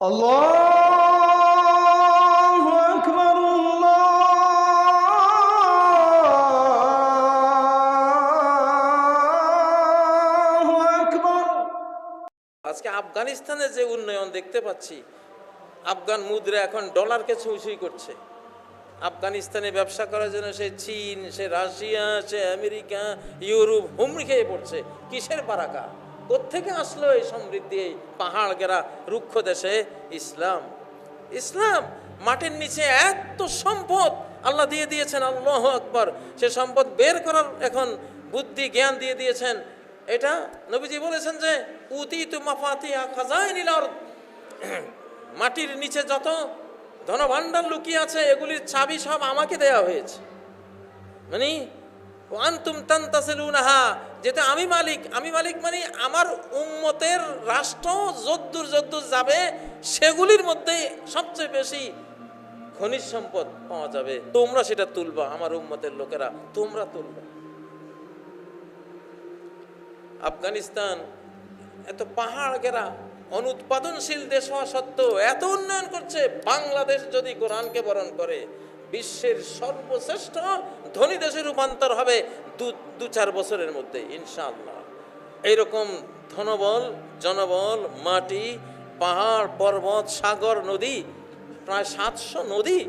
الله أكبر الله أكبر আজকে আফগানিস্তানে যে উন্নয়ন দেখতে পাচ্ছি আফগান মুদ্রা এখন ডলারকে ছুঁই করছে আফগানিস্তানে ব্যবসা করার জন্য সে চীন সে রাশিয়া সে আমেরিকা ইউরোপ হুমড়ি খেয়ে পড়ছে কিসের বারাকা কোত্থেকে আসলো এই সমৃদ্ধি এই পাহাড় গেরা রুক্ষ দেশে? ইসলাম। ইসলাম, মাটির নিচে এত সম্পদ আল্লাহ দিয়ে দিয়েছেন, আল্লাহ আকবর। সে সম্পদ বের করার এখন বুদ্ধি, জ্ঞান দিয়ে দিয়েছেন। এটা নবীজি বলেছেন যে উতি তু মাফাতিয়া খাজাই নিলার মাটির নিচে যত ধনভাণ্ডার লুকিয়ে আছে, এগুলির চাবি সব আমাকে দেয়া হয়েছে। মানে ওয়ান্তুম তান্তাসিলুনাহা, যেটা আমি মালিক। আমি মালিক মানে আমার উম্মতের রাষ্ট্র যদ্দুর যদ্দুর যাবে, সেগুলির মধ্যে সবচেয়ে বেশি খনিজ সম্পদ পাওয়া যাবে। তোমরা সেটা তুলবা, আমার উম্মতের লোকেরা তোমরা তুলবা। আফগানিস্তান, এত পাহাড় ঘেরা অনুৎপাদনশীল দেশ হওয়া সত্ত্বেও এত উন্নয়ন করছে, বাংলাদেশ যদি কোরআনকে বরণ করে, বিশ্বের সর্বশ্রেষ্ঠ ধনী দেশে রূপান্তর হবে দু দু চার বছরের মধ্যে, ইনশাআল্লাহ। এইরকম ধনবল, জনবল, মাটি, পাহাড়, পর্বত, সাগর, নদী, প্রায় সাতশো নদী,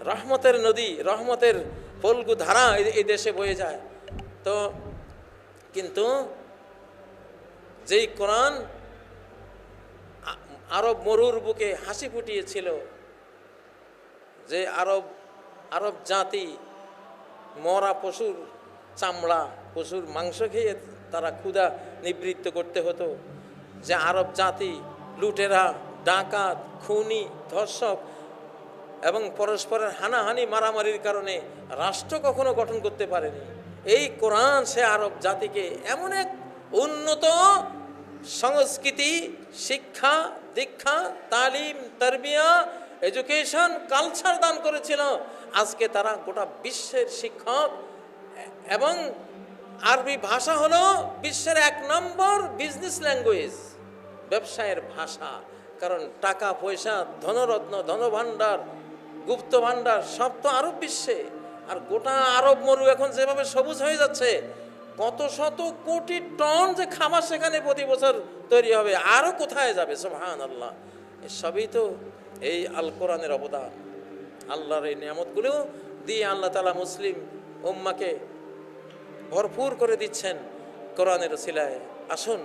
রহমতের নদী, রহমতের ফলগু ধারা এই- দেশে বয়ে যায়। তো কিন্তু যেই কোরআন আরব মরুর বুকে হাসি ফুটিয়েছিল যে আরব আরব জাতি মরা পশুর চামড়া, পশুর মাংস খেয়ে তারা ক্ষুধা নিবৃত্ত করতে হতো। যে আরব জাতি, লুটেরা, ডাকাত, খুনি, ধর্ষক এবং পরস্পরের হানাহানি, মারামারির কারণে রাষ্ট্র কখনো গঠন করতে পারেনি। এই কোরআন সে আরব জাতিকে এমন এক উন্নত সংস্কৃতি, শিক্ষা, দীক্ষা, তালিম, তরবিয়া এডুকেশন কালচার দান করেছিল। আজকে তারা গোটা বিশ্বের শিক্ষক। এবং আরবি ভাষা হলো বিশ্বের এক নম্বর বিজনেস ল্যাঙ্গুয়েজ ব্যবসায়ের ভাষা। কারণ টাকা, পয়সা, ধনরত্ন, ধনভাণ্ডার, গুপ্ত ভাণ্ডার, সব তো আরব বিশ্বে। আর গোটা আরব মরু এখন যেভাবে সবুজ হয়ে যাচ্ছে, কত শত কোটি টন যে খাবার সেখানে প্রতি বছর তৈরি হবে আরও কোথায় যাবে? সোহান আল্লাহ সবই তো এই আল কোরআনের অবদান। আল্লাহর এই নিয়ামতগুলো দিয়ে আল্লাহ তালা মুসলিম উম্মাকে ভরপুর করে দিচ্ছেন কোরআনের সিলায়। আসুন,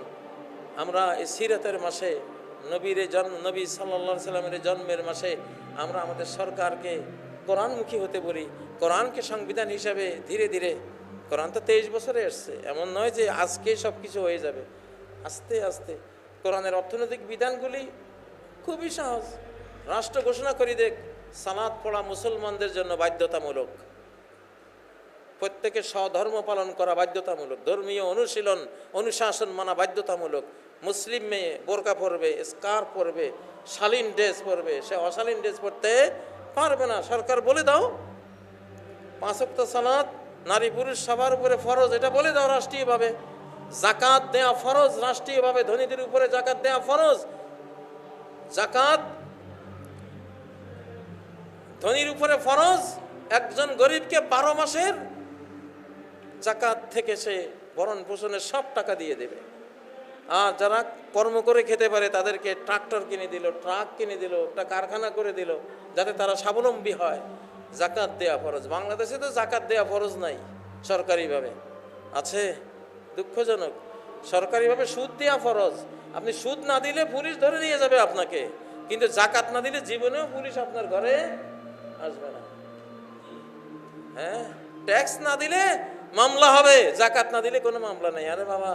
আমরা এই সিরাতের মাসে, নবীর জন্ম, নবী সাল্লা সাল্লামের জন্মের মাসে আমরা আমাদের সরকারকে কোরআনমুখী হতে বলি। কোরআনকে সংবিধান হিসাবে ধীরে ধীরে, কোরআন তো তেইশ বছরে এসছে, এমন নয় যে আজকে সব কিছু হয়ে যাবে। আস্তে আস্তে কোরআনের অর্থনৈতিক বিধানগুলি খুবই সহজ। রাষ্ট্র ঘোষণা করি দেখ, সালাদ পড়া মুসলমানদের জন্য বাধ্যতামূলক। প্রত্যেকে স্বধর্ম পালন করা বাধ্যতামূলক। ধর্মীয় অনুশীলন, অনুশাসন মানা বাধ্যতামূলক। মুসলিম মেয়ে বোরকা পরবে স্কার পরবে, শালীন ড্রেস পরবে, সে অশালীন ড্রেস পরতে পারবে না। সরকার বলে দাও পাঁচক্ত সালাত নারী পুরুষ সবার উপরে ফরজ, এটা বলে দাও রাষ্ট্রীয়ভাবে। জাকাত দেয়া ফরজ, রাষ্ট্রীয়ভাবে ধনীদের উপরে জাকাত দেয়া ফরজ। জাকাত ধনীর উপরে ফরজ, একজন গরিবকে বারো মাসের জাকাত থেকে সে ভরণ পোষণের সব টাকা দিয়ে দেবে। আর যারা কর্ম করে খেতে পারে, তাদেরকে ট্রাক্টর কিনে দিল, ট্রাক কিনে দিল, একটা কারখানা করে দিল, যাতে তারা স্বাবলম্বী হয়। জাকাত দেয়া ফরজ। বাংলাদেশে তো জাকাত দেয়া ফরজ নাই সরকারিভাবে। আছে? দুঃখজনক। সরকারিভাবে সুদ দেয়া ফরজ। আপনি সুদ না দিলে পুলিশ ধরে নিয়ে যাবে আপনাকে। কিন্তু জাকাত না দিলে জীবনেও পুলিশ আপনার ঘরে আসবে না। হ্যাঁ? ট্যাক্স না দিলে মামলা হবে, জাকাত না দিলে কোনো মামলা নেই। আরে বাবা,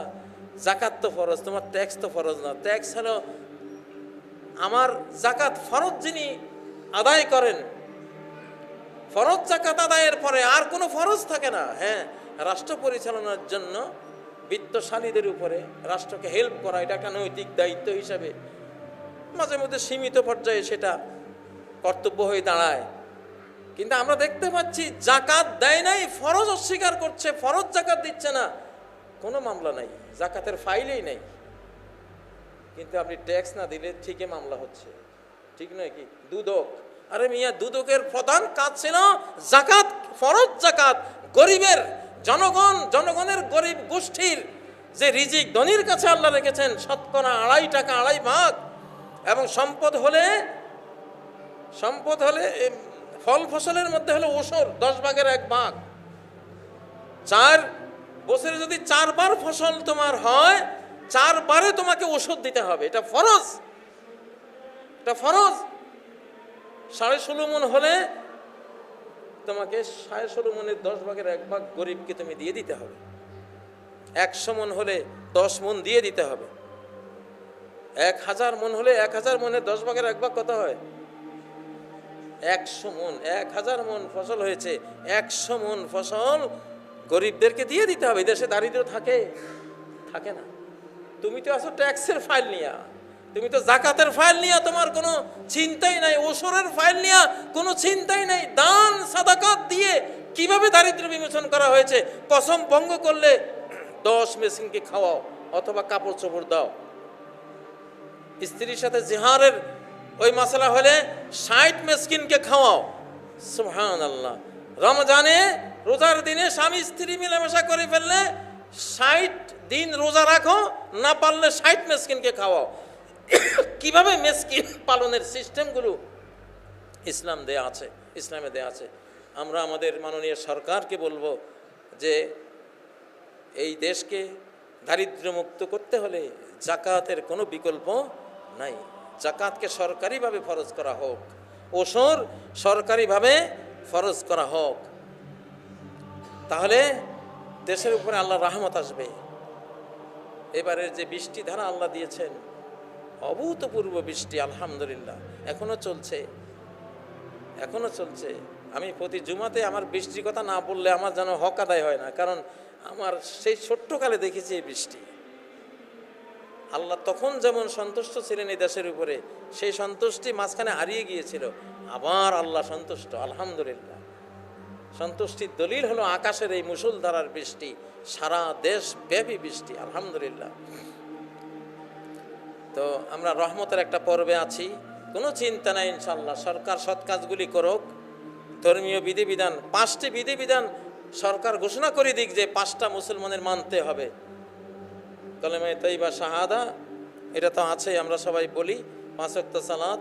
জাকাত তো ফরজ, তোমার ট্যাক্স তো ফরজ না। ট্যাক্স হলো আমার জাকাত ফরজ যিনি আদায় করেন, ফরজ জাকাত আদায়ের পরে আর কোনো ফরজ থাকে না। হ্যাঁ রাষ্ট্র পরিচালনার জন্য বিত্তশালীদের উপরে রাষ্ট্রকে হেল্প করা, এটা একটা নৈতিক দায়িত্ব হিসাবে মাঝে মধ্যে সীমিত পর্যায়ে সেটা কর্তব্য হয়ে দাঁড়ায়। কিন্তু আমরা দেখতে পাচ্ছি জাকাত দেয় নাই, ফরজ অস্বীকার করছে, ফরজ জাকাত দিচ্ছে না। কোনো মামলা নাই, জাকাতের ফাইলেই নেই। কিন্তু আপনি ট্যাক্স না দিলে ঠিকই মামলা হচ্ছে। ঠিক নয় কি? দুদক। আরে মিয়া, দুদকের প্রধান কাজ ছিল জাকাত, ফরজ জাকাত। গরিবের জনগণ, জনগণের গরিব গোষ্ঠীর যে রিজিক ধনির কাছে আল্লাহ রেখেছেন, শতকরা আড়াই টাকা, আড়াই ভাগ। এবং সম্পদ হলে সম্পদ হলে ফল ফসলের মধ্যে হলো ওসর দশ ভাগের এক ভাগ। চার বছরে যদি চারবার ফসল তোমার হয়, চারবারে তোমাকে ওষুধ দিতে হবে। এটা ফরজ। এটা ফরজ। সাড়ে ষোলো মন হলে তোমাকে সাড়ে ষোলো মনের দশ ভাগের এক ভাগ গরিবকে তুমি দিয়ে দিতে হবে। একশো মন হলে দশ মন দিয়ে দিতে হবে। এক হাজার মন হলে এক হাজার মনের দশ ভাগের এক ভাগ কত হয়? একশো মন, এক হাজার মন ফসল হয়েছে, একশো মন ফসল গরিবদেরকে দিয়ে দিতে হবে দেশে দারিদ্র থাকে? থাকে না। তুমি তো আসো ট্যাক্সের ফাইল নিয়া, তুমি তো জাকাতের ফাইল নিয়া, তোমার কোনো চিন্তাই নাই ওসরের ফাইল নিয়া কোনো চিন্তাই নাই, দান, সাদাকাত দিয়ে কীভাবে দারিদ্র বিমোচন করা হয়েছে? কসম ভঙ্গ করলে দশ মেশিনকে খাওয়াও, অথবা কাপড় চোপড় দাও। স্ত্রীর সাথে জিহারের ওই মশলা হলে ষাট মেসকিনকে খাওয়াও। সুহান আল্লাহ রমজানে রোজার দিনে স্বামী স্ত্রী মিলেমিশা করে ফেললে ষাট দিন রোজা রাখো, না পারলে ষাট মেসকিনকে খাওয়াও। কীভাবে মেসকিন পালনের সিস্টেমগুলো ইসলাম দেয়া আছে, ইসলামে দেয়া আছে? আমরা আমাদের মাননীয় সরকারকে বলব যে এই দেশকে দারিদ্র্যমুক্ত করতে হলে জাকাতের কোনো বিকল্প নাই। জাকাতকে সরকারিভাবে ফরজ করা হোক। ওসর সরকারিভাবে ফরজ করা হোক। তাহলে দেশের উপরে আল্লাহ রাহমত আসবে। এবারের যে বৃষ্টি ধারা আল্লাহ দিয়েছেন, অভূতপূর্ব বৃষ্টি, আলহামদুলিল্লাহ। এখনও চলছে। এখনও চলছে। আমি প্রতি জুমাতে আমার বৃষ্টির কথা না বললে আমার যেন হক আদায় হয় না। কারণ আমার সেই ছোট্টকালে দেখেছি এই বৃষ্টি। আল্লাহ তখন যেমন সন্তুষ্ট ছিলেন এই দেশের উপরে, সেই সন্তুষ্টি মাঝখানে হারিয়ে গিয়েছিল। আবার আল্লাহ সন্তুষ্ট, আলহামদুলিল্লাহ। সন্তুষ্টির দলিল হলো আকাশের এই মুসুলধারার বৃষ্টি, সারা দেশ ব্যাপী বৃষ্টি, আলহামদুলিল্লাহ। তো আমরা রহমতের একটা পর্বে আছি। কোনো চিন্তা নাই ইনশাল্লাহ সরকার সৎ কাজগুলি করুক। ধর্মীয় বিধিবিধান, পাঁচটি বিধিবিধান সরকার ঘোষণা করে দিক যে পাঁচটা মুসলমানের মানতে হবে। কলেমে তৈবা শাহাদা, এটা তো আছেই, আমরা সবাই বলি পাঁচক্ত সালাদ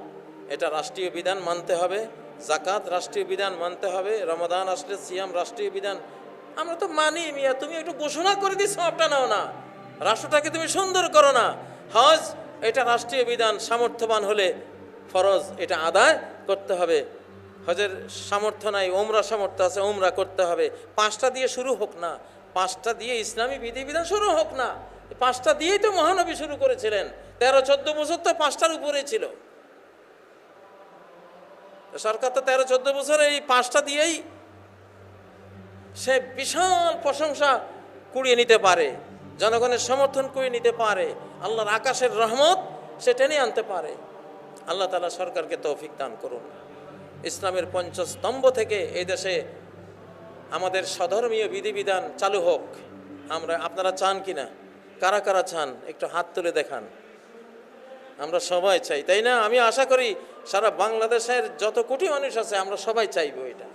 এটা রাষ্ট্রীয় বিধান মানতে হবে জাকাত রাষ্ট্রীয় বিধান মানতে হবে, রমাদান আসলে সিয়াম রাষ্ট্রীয় বিধান, আমরা তো মানি মিয়া, তুমি একটু ঘোষণা করে দিস সবটা নাও না, রাষ্ট্রটাকে তুমি সুন্দর করো না, হজ, এটা রাষ্ট্রীয় বিধান, সামর্থ্যবান হলে ফরজ, এটা আদায় করতে হবে, হজের সামর্থ্য নাই ওমরা সামর্থ্য আছে ওমরা করতে হবে, পাঁচটা দিয়ে শুরু হোক না, পাঁচটা দিয়ে ইসলামী বিধিবিধান শুরু হোক না পাঁচটা দিয়েই তো মহানবী শুরু করেছিলেন। তেরো, চোদ্দ বছর তো পাঁচটার উপরে ছিল। সরকার তো তেরো, চোদ্দ বছর এই পাঁচটা দিয়েই সে বিশাল প্রশংসা কুড়িয়ে নিতে পারে, জনগণের সমর্থন কুড়িয়ে নিতে পারে, আল্লাহর আকাশের রহমত সে টেনে আনতে পারে। আল্লাহ তালা সরকারকে তৌফিক দান করুন। ইসলামের পঞ্চস্তম্ভ থেকে এই দেশে আমাদের স্বধর্মীয় বিধিবিধান চালু হোক। আমরা, আপনারা চান কিনা? কারা কারা চান? একটু হাত তুলে দেখান। আমরা সবাই চাই, তাই না? আমি আশা করি সারা বাংলাদেশের যত কোটি মানুষ আছে, আমরা সবাই চাইব এটা।